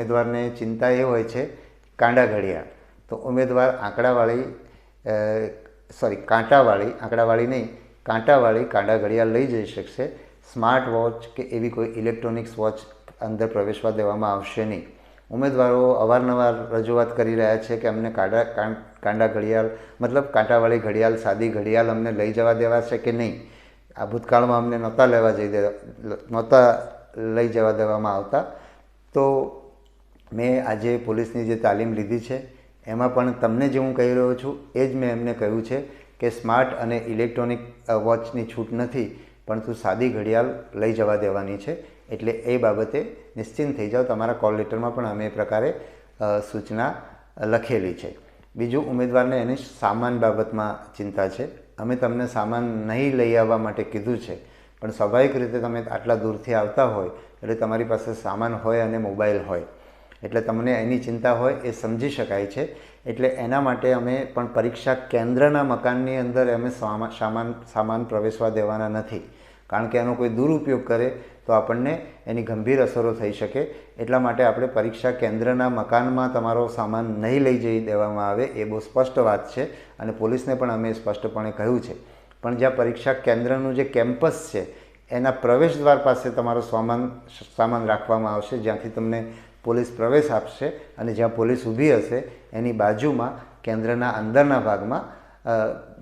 ઉમેદવારને ચિંતા એ હોય છે, કાંડા ઘડિયાળ. તો ઉમેદવાર આંકડાવાળી સોરી કાંટાવાળી, આંકડાવાળી નહીં, કાંટાવાળી કાંડા ઘડિયાળ લઈ જઈ શકશે. સ્માર્ટ વોચ કે એવી કોઈ ઇલેક્ટ્રોનિક્સ વોચ અંદર પ્રવેશવા દેવામાં આવશે નહીં. ઉમેદવારો અવારનવાર રજૂઆત કરી રહ્યા છે કે અમને કાંડા કાંડા ઘડિયાળ, મતલબ કાંટાવાળી ઘડિયાળ, સાદી ઘડિયાળ અમને લઈ જવા દેવા છે કે નહીં? આ ભૂતકાળમાં અમને નહોતા લેવા જઈ દે, નહોતા લઈ જવા દેવામાં આવતા. તો મેં આજે પોલીસની જે તાલીમ લીધી છે, એમાં પણ તમને જે હું કહી રહ્યો છું, એ જ મેં એમને કહ્યું છે કે સ્માર્ટ અને ઇલેક્ટ્રોનિક વોચની છૂટ નથી પરંતુ સાદી ઘડિયાળ લઈ જવા દેવાની છે. એટલે એ બાબતે નિશ્ચિંત થઈ જાઓ. તમારા કોલ લેટરમાં પણ અમે એ પ્રકારે સૂચના લખેલી છે. બીજું, ઉમેદવારને એની સામાન બાબતમાં ચિંતા છે. અમે તમને સામાન નહીં લઈ આવવા માટે કીધું છે, પણ સ્વાભાવિક રીતે તમે આટલા દૂરથી આવતા હોય, એટલે તમારી પાસે સામાન હોય અને મોબાઈલ હોય. એટલે તમને એની ચિંતા હોય એ સમજી શકાય છે. એટલે એના માટે અમે પણ પરીક્ષા કેન્દ્રના મકાનની અંદર અમે સામાન સામાન પ્રવેશવા દેવાના નથી. કારણ કે એનો કોઈ દુરુપયોગ કરે તો આપણને એની ગંભીર અસરો થઈ શકે. એટલા માટે આપણે પરીક્ષા કેન્દ્રના મકાનમાં તમારો સામાન નહીં લઈ જઈ દેવામાં આવે એ બહુ સ્પષ્ટ વાત છે અને પોલીસને પણ અમે સ્પષ્ટપણે કહ્યું છે. પણ જ્યાં પરીક્ષા કેન્દ્રનું જે કેમ્પસ છે, એના પ્રવેશ દ્વાર પાસે તમારો સામાન સામાન રાખવામાં આવશે. જ્યાંથી તમને પોલીસ પ્રવેશ આપશે અને જ્યાં પોલીસ ઊભી હશે, એની બાજુમાં કેન્દ્રના અંદરના ભાગમાં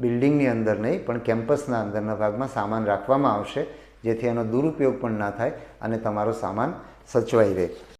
બિલ્ડિંગની અંદર નહીં, પણ કેમ્પસના અંદરના ભાગમાં સામાન રાખવામાં આવશે, જેથી એનો દુરુપયોગ પણ ના થાય અને તમારો સામાન સચવાઈ રહે.